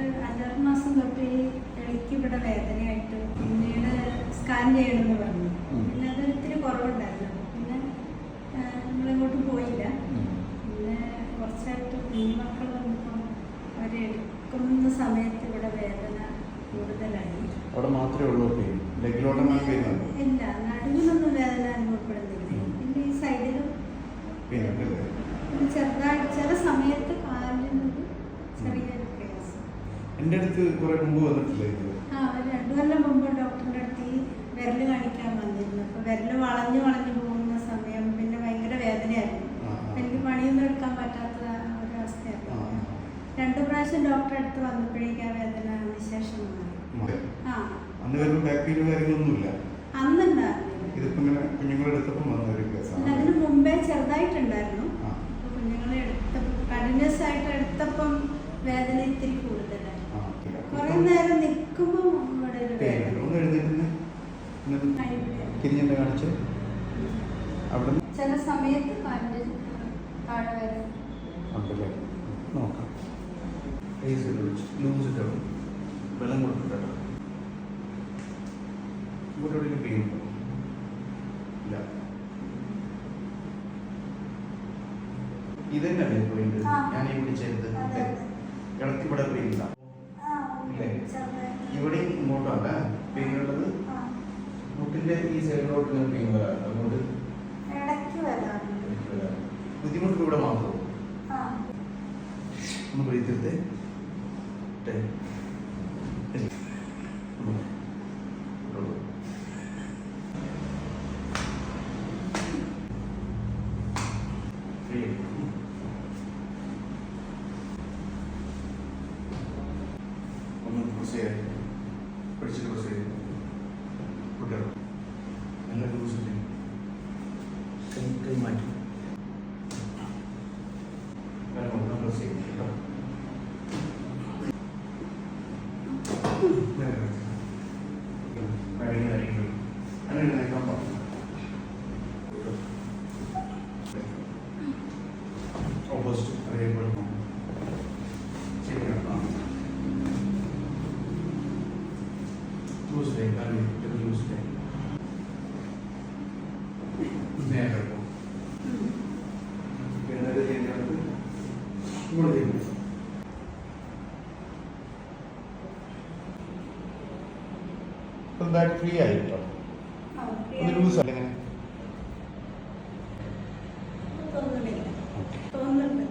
ഒരു അഞ്ചാറ് മാസം തൊട്ട് ഈ എളിക്ക് ഇവിടെ വേദനയായിട്ട് പിന്നീട് സ്കാൻ ചെയ്യണമെന്ന് പറഞ്ഞു. പിന്നെ അത് ഇത്തിരി കുറവുണ്ടായിരുന്നു. പിന്നെ നമ്മളിങ്ങോട്ട് പോയില്ല. പിന്നെ കുറച്ചായിട്ട് കുഞ്ഞുമക്കൾ വന്നപ്പോൾ അവർ എടുക്കുന്ന സമയത്ത് ഇവിടെ വേദന കൂടുതലായി. അവിടെ മാത്രമേ ഉള്ളൂ ഇല്ല നടുവിനൊന്നും വേദന അനുഭവപ്പെടുന്നില്ല. പിന്നെ ഈ സൈഡിലും പെയിൻ ഉണ്ടല്ലേ പിന്നെ ചെറുതായിട്ട് ചില സമയത്ത് കാലിനൊരു ചെറിയൊരു പ്രയാസം എന്റെ അടുത്ത് കുറെ മുമ്പ് വന്നിട്ടില്ലേ രണ്ടു കൊല്ലം മുമ്പ് ഡോക്ടറിന്റെ അടുത്ത് ഈ വിരൽ കാണിക്കാൻ വന്നിരുന്നു. അപ്പൊ വിരൽ വളഞ്ഞു വളഞ്ഞു പോകുന്ന സമയം പിന്നെ ഭയങ്കര വേദനയായിരുന്നു. എനിക്ക് പണിയൊന്നും എടുക്കാൻ പറ്റാത്ത ഒരു അവസ്ഥയായിരുന്നു. രണ്ടു പ്രാവശ്യം ഡോക്ടറെ അടുത്ത് വന്നപ്പോഴേക്കും ആ വേദന വിശേഷം മാറി. അന്ന് വരുമ്പോൾ ബാക്ക് പെയിനും കാര്യങ്ങളൊന്നുമില്ല? അന്നുണ്ടായിരുന്നു ഇതിപ്പോ ഇങ്ങനെ കുഞ്ഞുങ്ങളെ എടുത്തപ്പം വന്ന ഒരു കേസാണ് അതിന് മുമ്പേ ചെറുതായിട്ടുണ്ടായിരുന്നു. കുഞ്ഞുങ്ങളെ എടുത്തപ്പോൾ കണ്ടിന്യൂസ് ആയിട്ട് എടുത്തപ്പം വേദന ഇത്തിരി കൂടുതലായി ആ, കുറെ നേരം നിൽക്കുമ്പോൾ. ഒന്ന് കാണിച്ച്. അവിടെ ചില സമയത്ത് ലൂസ് ഇട്ടോ വെള്ളം കൊടുത്തിട്ടോ ഇവിടെ എവിടെയെങ്കിലും പെയിൻ ഇല്ല. ആ. ഞാൻ ഈ പിടിച്ചത് ഇടത്തിവിടെ ഇടയ്ക്ക് ഇവിടെ പെയിൻ ഇല്ല ഇല്ലേ? ഇവിടെയും ഇങ്ങോട്ടല്ല പെയിൻ ഉള്ളത് ആ, മുട്ടിന്റെ ഈ സൈഡിലോട്ട് ഇങ്ങനെ പെയിൻ അതുകൊണ്ട് വരാറുണ്ട് വരാം. ബുദ്ധിമുട്ട് ഇവിടെ മാത്രമോ ഒന്ന് ബ്രീത്ത് ഒന്ന് പ്രൊസീഡ് പിടിച്ചിട്ട് ക്രൂസ് Tuesday, early Tuesday. ചെറുതായിട്ട് ഫ്രീ ആയിട്ടോ ഒന്ന് ലൂസ് അല്ലെങ്കിൽ തോന്നുന്നുണ്ട്.